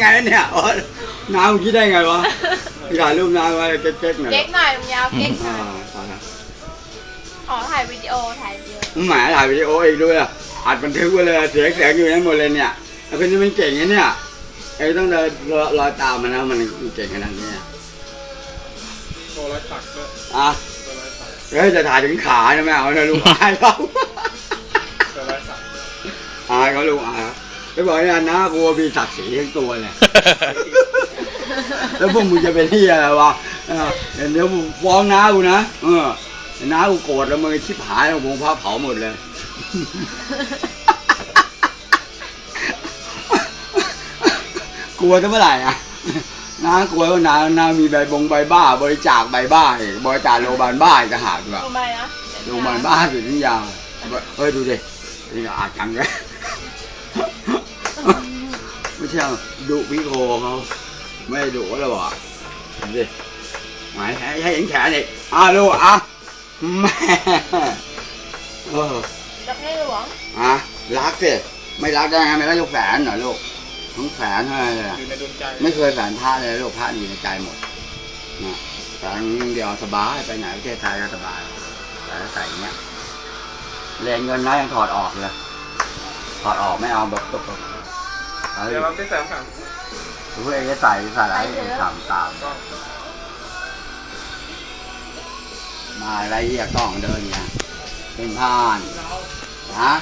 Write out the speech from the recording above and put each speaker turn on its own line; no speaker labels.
ไงวะเนี่ยโอ๊ตน้ำมึงคิดได้ไงวะถ่ายรูปน้ำไว้เก๊กๆหน่อย
เก๊กหน่อยมึงยาวเก๊กหน่
อ่า
อย
ตายแล้ว
ขอถ่ายวิดีโอถ่ายวิดีโอ
มึงหมายถ่ายวิดีโออีกด้วยอะอัดบันทึกไว้เลยเสียงเสียงอยู่นั้นหมดเลยเนี่ยไอ้คนนี้มันเก่งนะเนี่ยไอ้ต้องเดินรอรอยตามมันนะมันเก่งขนาดนี้อะ
ตัวร้อยตักด้วย
อะ
ตัวร้อยตัก
เฮ้ยจะถ่ายถึงขานะแม่เอานะลุงอายเขา
ตัวร้อยตัก
อายเขาลุงอายเขา ไปบอกให้อันนะกลัวมีศักดิ์ศรีทั้งตัวเลยแล้วพวกมึงจะเป็นที่อะไรวะเออเดี๋ยวมึงฟ้องน้ากูนะเออน้ากูโกรธแล้วมึงชิบหายแล้ววงพระเผาหมดเลย กลัวจะเมื่อไหร่อะน้ากลัวว่าน้าน้ามีใบบงใบบ้า บริจาคใบบ้าอีกบริจาคโรงพยาบาลบ้าอีกจะหากด้วย
ทำไมนะ
โรงพยาบาลบ้าสุดที่ยาวเฮ้ยดูดินี่ก็อาจจังเลย ไม่ใช่ดุพี่โคเขาไม่ได้ดุแล้วบอกดูดิหมายให้ให้เห็นแขนอีกอะลูกอะแม่เออ
รักในหลวง
อะรักสิไม่รักได้ไงไม่รักยกแฝนเหรอลูกทั้งแฝนเท่านั้นเลยอะ
อยู่ในดวงใจ
ไม่เคยแฝนพระเลยลูกพระอยู่ในใจหมดนะแฝนเดียวสบายไปไหนประเทศไทยก็สบายแต่ใส่อย่างเงี้ยเรียนเงินน้อยยังถอดออกเลยถอดออกไม่เอาแบบแบ บแบบเอา
เดี๋ยวเราได้แสงขัง
เพื่อเองจะใส่ใส่อะไรตามตามมาอะไรเหี้ยกล้องเดินเนี่ยเป็นผ่าน ฮะ